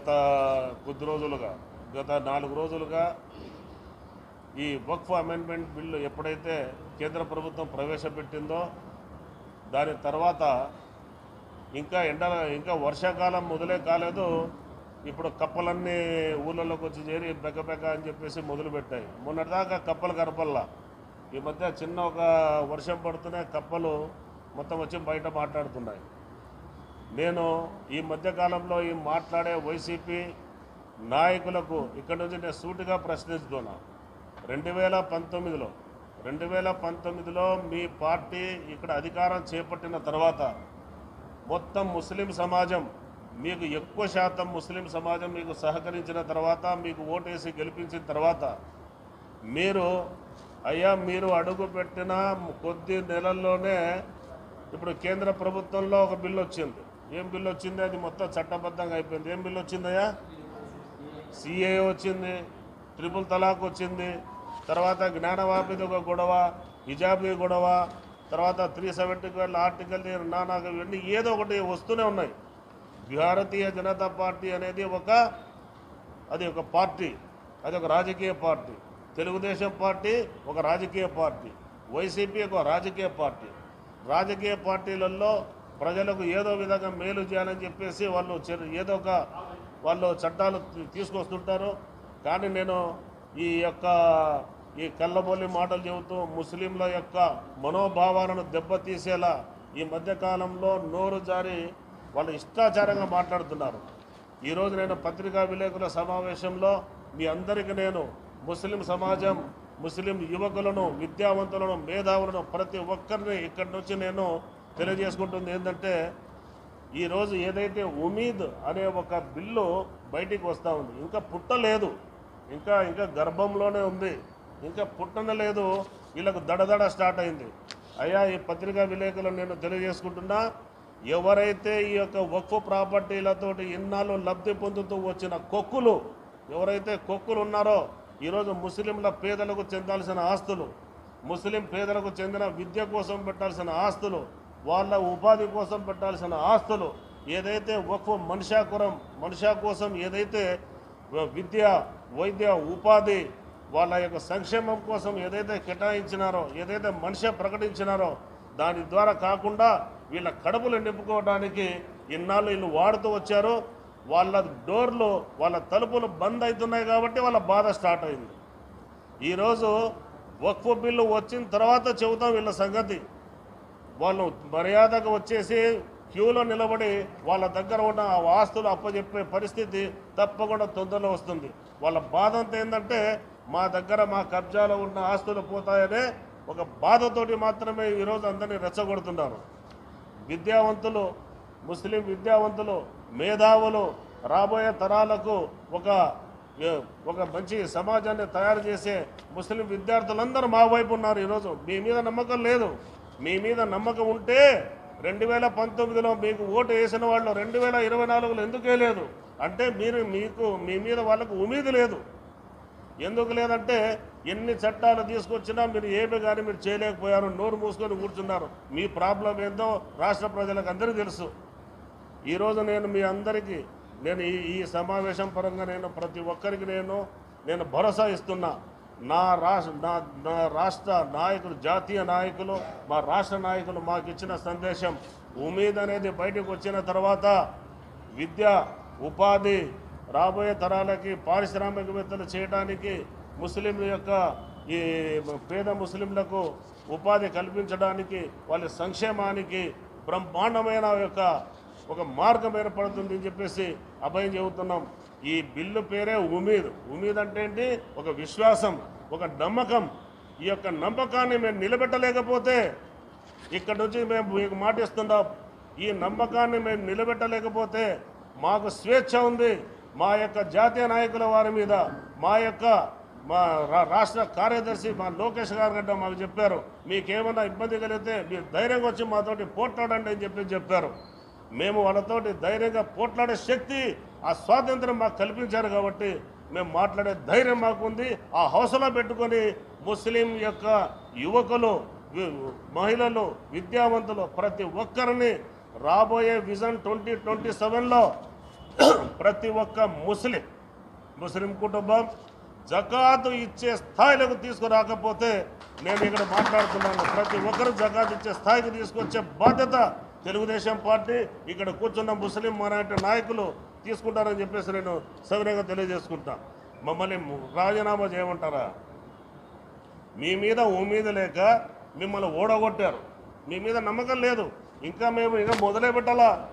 గత కొద్ది రోజులుగా గత నాలుగు రోజులుగా ఈ వక్ఫ్ అమెండ్మెంట్ బిల్లు ఎప్పుడైతే కేంద్ర ప్రభుత్వం ప్రవేశపెట్టిందో దాని తర్వాత ఇంకా ఎండ ఇంకా వర్షాకాలం మొదలే కాలేదు. ఇప్పుడు కప్పలన్నీ ఊళ్ళలోకి వచ్చి చేరి బెక్కబెక్క అని చెప్పేసి మొదలుపెట్టాయి మొన్నటిదాకా కప్పలు కనపల్లా ఈ మధ్య చిన్న ఒక వర్షం పడుతూనే కప్పలు మొత్తం వచ్చి బయట మాట్లాడుతున్నాయి. నేను ఈ మధ్యకాలంలో ఈ మాట్లాడే వైసీపీ నాయకులకు ఇక్కడ నుంచి నేను సూటిగా ప్రశ్నిస్తున్నా. రెండు వేల పంతొమ్మిదిలో రెండు వేల పంతొమ్మిదిలో మీ పార్టీ ఇక్కడ అధికారం చేపట్టిన తర్వాత మొత్తం ముస్లిం సమాజం మీకు ఎక్కువ శాతం ముస్లిం సమాజం మీకు సహకరించిన తర్వాత మీకు ఓటేసి గెలిపించిన తర్వాత మీరు అయ్యా మీరు అడుగు పెట్టిన కొద్ది నెలల్లోనే ఇప్పుడు కేంద్ర ప్రభుత్వంలో ఒక బిల్లు వచ్చింది. ఏం బిల్లు వచ్చింది? అది మొత్తం చట్టబద్ధంగా అయిపోయింది. ఏం బిల్లు వచ్చిందయ్యా? సిఏ వచ్చింది ట్రిపుల్ తలాక్ వచ్చింది. తర్వాత జ్ఞానవాపిది ఒక గొడవ హిజాబీ గొడవ తర్వాత త్రీ సెవెంటీ ట్వెల్వ్ ఆర్టికల్ నానాక ఇవన్నీ ఏదో ఒకటి వస్తూనే ఉన్నాయి. భారతీయ జనతా పార్టీ అనేది ఒక అది ఒక పార్టీ అది ఒక రాజకీయ పార్టీ. తెలుగుదేశం పార్టీ ఒక రాజకీయ పార్టీ. వైసీపీ ఒక రాజకీయ పార్టీ. రాజకీయ పార్టీలలో ప్రజలకు ఏదో విధంగా మేలు చేయాలని చెప్పేసి వాళ్ళు చె- ఏదో ఒక వాళ్ళు చట్టాలు తీసుకొస్తుంటారు. కానీ నేను ఈ యొక్క ఈ కళ్ళబొల్లి మాటలు చెబుతూ ముస్లింల యొక్క మనోభావాలను దెబ్బతీసేలా ఈ మధ్యకాలంలో నోరు జారి వాళ్ళు ఇష్టాచారంగా మాట్లాడుతున్నారు. ఈరోజు నేను పత్రికా విలేకరుల సమావేశంలో మీ అందరికీ నేను ముస్లిం సమాజం ముస్లిం యువకులను విద్యావంతులను మేధావులను ప్రతి ఒక్కరిని ఇక్కడి నుంచి నేను తెలియజేసుకుంటుంది ఏంటంటే ఈరోజు ఏదైతే ఉమీద్ అనే ఒక బిల్లు బయటికి వస్తూ ఉంది ఇంకా పుట్టలేదు ఇంకా ఇంకా గర్భంలోనే ఉంది ఇంకా పుట్టన లేదు వీళ్ళకు దడదడ స్టార్ట్ అయింది. అయ్యా ఈ పత్రికా విలేకరులు నేను తెలియజేసుకుంటున్నా ఎవరైతే ఈ యొక్క వక్ఫ్ ప్రాపర్టీలతోటి ఇన్నాళ్ళు లబ్ధి పొందుతూ వచ్చిన కొక్కులు ఎవరైతే కొక్కులు ఉన్నారో ఈరోజు ముస్లింల పేదలకు చెందాల్సిన ఆస్తులు ముస్లిం పేదలకు చెందిన విద్య కోసం పెట్టాల్సిన ఆస్తులు వాళ్ళ ఉపాధి కోసం పెట్టాల్సిన ఆస్తులు ఏదైతే వక్ఫ్ మనిషాకురం మనిషా కోసం ఏదైతే విద్య వైద్య ఉపాధి వాళ్ళ యొక్క సంక్షేమం కోసం ఏదైతే కేటాయించినారో ఏదైతే మనిషి ప్రకటించినారో దాని ద్వారా కాకుండా వీళ్ళ కడుపులు నింపుకోవడానికి ఇన్నాళ్ళు వీళ్ళు వాడుతూ వచ్చారు. వాళ్ళ డోర్లు వాళ్ళ తలుపులు బంద్ అవుతున్నాయి కాబట్టి వాళ్ళ బాధ స్టార్ట్ అయింది. ఈరోజు వక్ఫ్ బిల్లు వచ్చిన తర్వాత చెబుతాం వీళ్ళ సంగతి. వాళ్ళు మర్యాదగా వచ్చేసి క్యూలో నిలబడి వాళ్ళ దగ్గర ఉన్న ఆ ఆస్తులు అప్పచెప్పే పరిస్థితి తప్పకుండా తొందరలో వస్తుంది. వాళ్ళ బాధ అంతా ఏంటంటే మా దగ్గర మా కబ్జాలో ఉన్న ఆస్తులు పోతాయనే ఒక బాధతోటి మాత్రమే ఈరోజు అందరినీ రెచ్చగొడుతున్నారు. విద్యావంతులు ముస్లిం విద్యావంతులు మేధావులు రాబోయే తరాలకు ఒక ఒక మంచి సమాజాన్ని తయారు చేసే ముస్లిం విద్యార్థులందరూ మా వైపు ఉన్నారు ఈరోజు. మీ మీద నమ్మకం లేదు. మీ మీద నమ్మకం ఉంటే రెండు వేల పంతొమ్మిదిలో మీకు ఓటు వేసిన వాళ్ళు రెండు వేల ఇరవై నాలుగులో ఎందుకు వేయలేదు అంటే మీరు మీకు మీ మీద వాళ్ళకు ఉమీదు లేదు. ఎందుకు లేదంటే ఎన్ని చట్టాలు తీసుకొచ్చినా మీరు ఏమి కానీ మీరు చేయలేకపోయారు నోరు మూసుకొని కూర్చున్నారు. మీ ప్రాబ్లం ఏందో రాష్ట్ర ప్రజలకు అందరికీ తెలుసు. ఈరోజు నేను మీ అందరికీ నేను ఈ ఈ సమావేశం పరంగా నేను ప్రతి ఒక్కరికి నేను నేను భరోసా ఇస్తున్నా. నా రాష్ట్ర నా నా రాష్ట్ర నాయకులు జాతీయ నాయకులు మా రాష్ట్ర నాయకులు మాకు ఇచ్చిన సందేశం ఉమీద్ అనేది బయటకు వచ్చిన తర్వాత విద్య ఉపాధి రాబోయే తరాలకి పారిశ్రామికవేత్తలు చేయడానికి ముస్లింల యొక్క ఈ పేద ముస్లింలకు ఉపాధి కల్పించడానికి వాళ్ళ సంక్షేమానికి బ్రహ్మాండమైన యొక్క ఒక మార్గం ఏర్పడుతుంది అని చెప్పేసి అభయం చెబుతున్నాం. ఈ బిల్లు పేరే ఉమీద్. ఉమీద్ అంటే ఏంటి? ఒక విశ్వాసం ఒక నమ్మకం. ఈ యొక్క నమ్మకాన్ని మేము నిలబెట్టలేకపోతే ఇక్కడ నుంచి మేము మీకు మాటిస్తున్నాం ఈ నమ్మకాన్ని మేము నిలబెట్టలేకపోతే మాకు స్వేచ్ఛ ఉంది. మా యొక్క జాతీయ నాయకుల వారి మీద మా యొక్క మా రా- రాష్ట్ర కార్యదర్శి మా లోకేష్ గారు గడ్డ మాకు చెప్పారు. మీకేమైనా ఇబ్బంది కలిగితే మీరు ధైర్యంగా వచ్చి మాతోటి పోట్లాడండి అని చెప్పి చెప్పారు. మేము వాళ్ళతోటి ధైర్యంగా పోట్లాడే శక్తి ఆ స్వాతంత్రం మాకు కల్పించారు కాబట్టి మేము మాట్లాడే ధైర్యం మాకుంది. ఆ హౌసలో పెట్టుకొని ముస్లిం యొక్క యువకులు మహిళలు విద్యావంతులు ప్రతి ఒక్కరిని రాబోయే విజన్ ట్వంటీ ట్వంటీ సెవెన్లో ప్రతి ఒక్క ముస్లిం ముస్లిం కుటుంబం జకాతు ఇచ్చే స్థాయిలకు తీసుకురాకపోతే నేను ఇక్కడ మాట్లాడుతున్నాను. ప్రతి ఒక్కరు జకాతు ఇచ్చే స్థాయికి తీసుకొచ్చే బాధ్యత తెలుగుదేశం పార్టీ. ఇక్కడ కూర్చున్న ముస్లిం మైనార్టీ నాయకులు తీసుకుంటారని చెప్పేసి నేను సవినయంగా తెలియజేసుకుంటా. మమ్మల్ని రాజీనామా చేయమంటారా? మీ మీద ఉమీద లేక మిమ్మల్ని ఓడగొట్టారు. మీ మీద నమ్మకం లేదు. ఇంకా మేము ఇంకా మొదలే పెట్టాలా